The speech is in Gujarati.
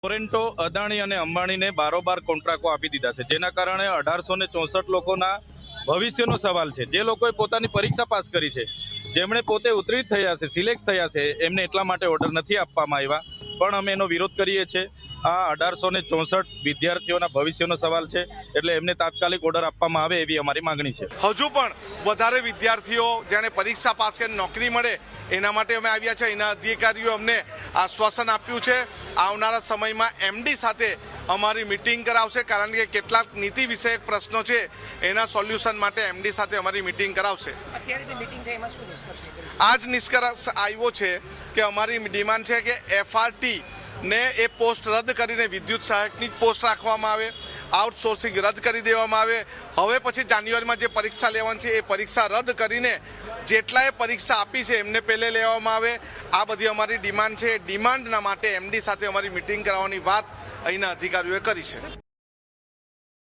ટોરેન્ટો અદાણી અને અંબાણીને બારોબાર કોન્ટ્રાક્ટો આપી દીધા છે. જેના કારણે અઢારસો ને ચોસઠ લોકોના ભવિષ્યનો સવાલ છે. જે લોકોએ પોતાની પરીક્ષા પાસ કરી છે જેમણે પોતે ઉત્તીર્ણ થયા છે સિલેક્ટ થયા છે એમને એટલા માટે ઓર્ડર નથી આપવામાં આવ્યા. પણ અમે એનો વિરોધ કરીએ છીએ. આ અઢારસો ને ચોસઠ વિદ્યાર્થીઓના ભવિષ્યનો સવાલ છે એટલે એમને તાત્કાલિક ઓર્ડર આપવામાં આવે એવી અમારી માંગણી છે. હજુ પણ વધારે વિદ્યાર્થીઓ જેને પરીક્ષા પાસ કરીને નોકરી મળે એના માટે અમે આવ્યા છે. એના અધિકારીઓ અમને આશ્વાસન આપ્યું છે. આવનારા સમયમાં એમડી સાથે અમારી મિટિંગ કરાવશે કારણ કે કેટલાક નીતિ વિષયક પ્રશ્નો છે એના સોલ્યુશન માટે એમડી સાથે અમારી મિટિંગ કરાવશે. અત્યારે જે મીટિંગ થઈ એમાં શું નિષ્કર્ષ નીકળ્યો? આ જ નિષ્કર્ષ આવ્યો છે કે અમારી ડિમાન્ડ છે કે એફઆરટી ને એ પોસ્ટ રદ કરીને વિદ્યુત સહાયકની પોસ્ટ રાખવામાં આવે, આઉટસોર્સિંગ રદ કરી દેવામાં આવે. હવે પછી જાન્યુઆરીમાં જે પરીક્ષા લેવાની છે, એ પરીક્ષા રદ કરીને જેટલાએ પરીક્ષા આપી છે, એમને પહેલે લેવામાં આવે. આ બધી અમારી ડિમાન્ડ છે. ડિમાન્ડના માટે એમડી સાથે અમારી મિટિંગ કરાવવાની વાત અહીંના અધિકારીઓએ કરી છે.